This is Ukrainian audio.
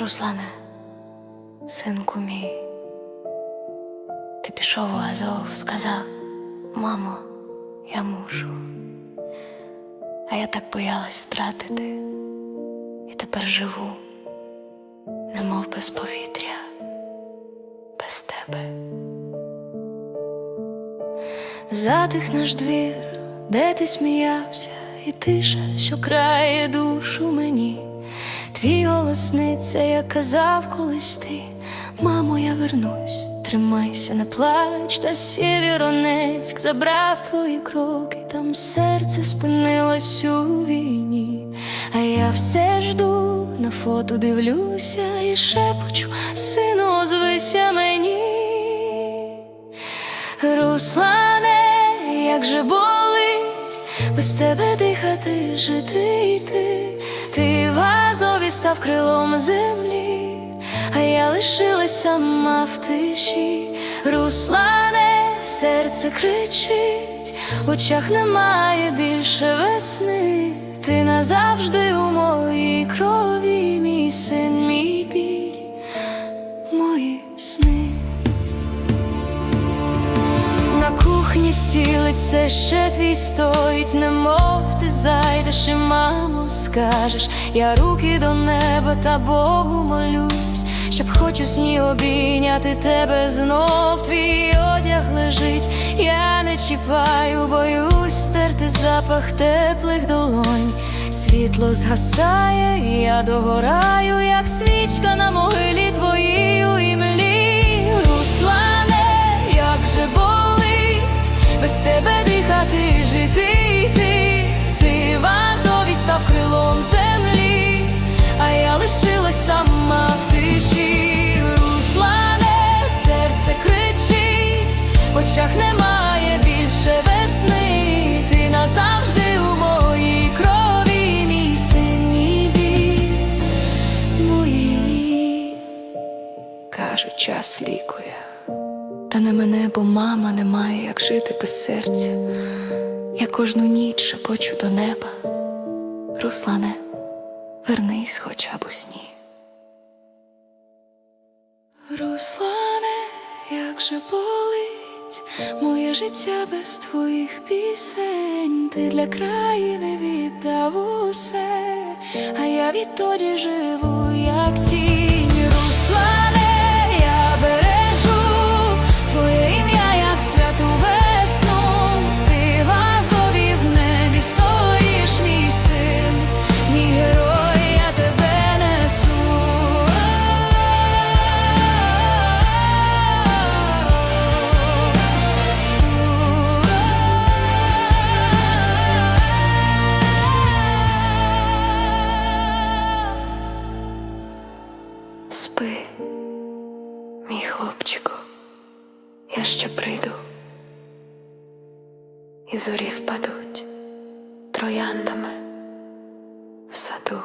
Руслане, синку мій, ти пішов у Азов, сказав, мамо, я мушу. А я так боялась втратити, і тепер живу, немов без повітря, без тебе. Затих наш двір, де ти сміявся, і тиша, що крає душу мені. Голосниця, як казав колись ти, мамо, я вернусь, тримайся, не плач, та сєвєронецьк забрав твої кроки, там серце спинилось у війні, а я все жду, на фото дивлюся і шепочу, сину, озвися мені. Руслане, як же болить, без тебе дихати, жити йти. Ти став крилом землі, а я лишилась сама в тиші. Руслане, серце кричить, в очах немає більше весни. Ти назавжди у моїй крові, мій син, мій біль, мої сни. На кухні стілиться ще твій стоїть, немов ти зайдеш і мамо скажеш, я руки до неба та Богу молюсь, щоб хоч у сні обійняти тебе знов, твій одяг лежить, я не чіпаю, боюсь стерти запах теплих долонь. Світло згасає, я догораю, як свічка на могилі твоїй лишилась сама тиші. Руслане, серце кричить, очах немає більше весни. Ти назавжди у моїй крові, мій син, мій біль, мої. Кажуть, час лікує. Та не мене, бо мама не має, як жити без серця. Я кожну ніч шепочу до неба. Руслане, вернись хоча б у сні. Руслане, як же болить моє життя без твоїх пісень. Ти для країни віддав усе, а я відтоді живу, як тінь. Спи, мій хлопчику, я ще прийду, і зорі впадуть трояндами в саду.